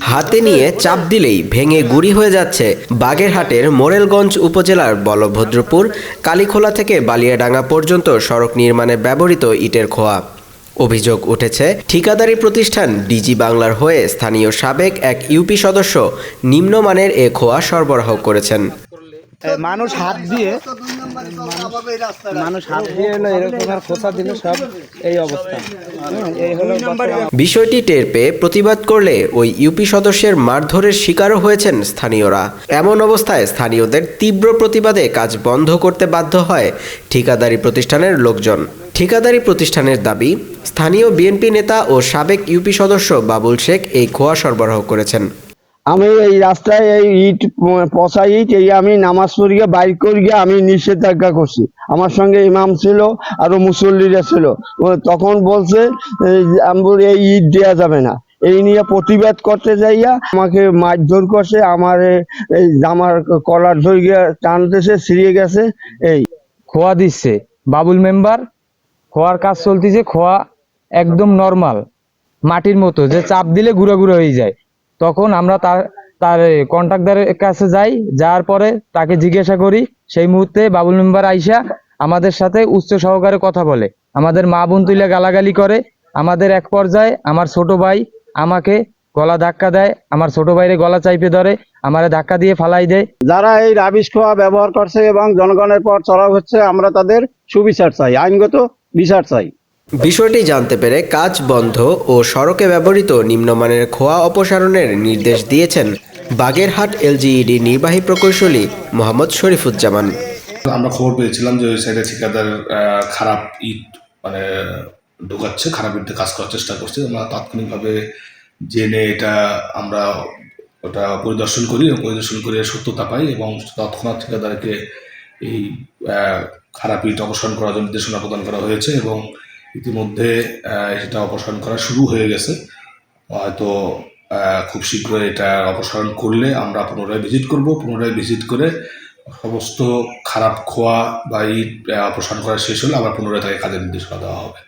হাতে নিয়ে চাপ দিলেই ভেঙে গুড়ি হয়ে যাচ্ছে বাগেরহাটের মোরেলগঞ্জ উপজেলার বলভদ্রপুর কালীখোলা থেকে বালিয়াডাঙ্গা পর্যন্ত সড়ক নির্মাণে ব্যবহৃত ইটের খোয়া। অভিযোগ উঠেছে ঠিকাদারি প্রতিষ্ঠান ডিজি বাংলার হয়ে স্থানীয় সাবেক এক ইউপি সদস্য নিম্নমানের এ খোয়া সরবরাহ করেছেন। মানুষ হাত দিয়ে মানুষ হাত দিয়ে হলো এরকম আর খোসা দিল সব এই অবস্থা। হুম, এই হলো বর্তমান বিষয়টি টের পেয়ে প্রতিবাদ করলে ওই ইউপি সদস্যের মারধরের শিকারও হয়েছেন স্থানীয়রা। এমন অবস্থায় স্থানীয়দের তীব্র প্রতিবাদে কাজ বন্ধ করতে বাধ্য হয় ঠিকাদারি প্রতিষ্ঠানের লোকজন। ঠিকাদারি প্রতিষ্ঠানের দাবি স্থানীয় বিএনপি নেতা ও সাবেক ইউপি সদস্য বাবুল শেখ এই খোয়া সরবরাহ করেছেন। আমি এই রাস্তায় এই ইট পচা ইট এই আমি নামাজ পড়িয়ে, বাইর করিয়ে আমি নিষেধাজ্ঞা করছি। আমার সঙ্গে ইমাম ছিল আরও মুসল্লিরা ছিল। তখন বলছে, এই ইট দেওয়া যাবে না। এই নিয়ে প্রতিবাদ করতে যাইয়া আমাকে মারধর করছে, আমার এই জামার কলার ধরিয়ে টানতেছে ছিঁড়িয়ে গেছে, এই। খোয়া দিচ্ছে। বাবুল মেম্বার, খোয়ার কাজ চলতেছে, খোয়া একদম নর্মাল মাটির মতো, যে চাপ দিলে গুঁড়ো গুঁড়ো হয়ে যায়। তখন আমরা তার তার কন্ট্রাক্টরের কাছে যাই, যাওয়ার পরে তাকে জিজ্ঞাসা করি, সেই মুহূর্তে বাবুল মেম্বার আইসা আমাদের সাথে উচ্চ সহকারে কথা বলে। আমাদের মা বোন তুলে গালাগালি করে, আমাদের এক পর্যায়ে আমার ছোট ভাই আমাকে গলা ধাক্কা দেয়, আমার ছোট ভাইরে গলা চাইপে ধরে, আমারে ধাক্কা দিয়ে ফালাই দেয়। যারা এই রাবিশ খোয়া ব্যবহার করছে এবং জনগণের পর চড়াও হচ্ছে, আমরা তাদের সুবিচার চাই, আইনগত বিচার চাই। বিষয়টি জানতে পেরে কাজ বন্ধ ও সড়কে ব্যবহৃত নিম্নমানের খোয়া অপসারণের নির্দেশ দিয়েছেন বাগেরহাট এলজিইডি নির্বাহী প্রকৌশলী মোহাম্মদ শরীফুজ্জামান। আমরা খবর পেয়েছিলাম যে ওই সাইডে ঠিকাদার খারাপ ইট মানে ঢোকাচ্ছে, খারাপ ইটে কাজ করার চেষ্টা করছে। আমরা তাৎক্ষণিকভাবে জেনে এটা আমরা ওটা পরিদর্শন করি পরিদর্শন করে সত্যতা পাই এবং তৎক্ষণাৎ ঠিকাদারকে এই খারাপ ইট অপসারণ করার জন্য নির্দেশনা প্রদান করা হয়েছে এবং ইতিমধ্যে এটা অপসারণ করা শুরু হয়ে গেছে। হয়তো খুব শীঘ্রই এটা অপসারণ করলে আমরা পুনরায় ভিজিট করব। পুনরায় ভিজিট করে সমস্ত খারাপ খোয়া বা ইট অপসারণ করা শেষ হলে আবার পুনরায় তাকে কাজের নির্দেশনা দেওয়া হবে।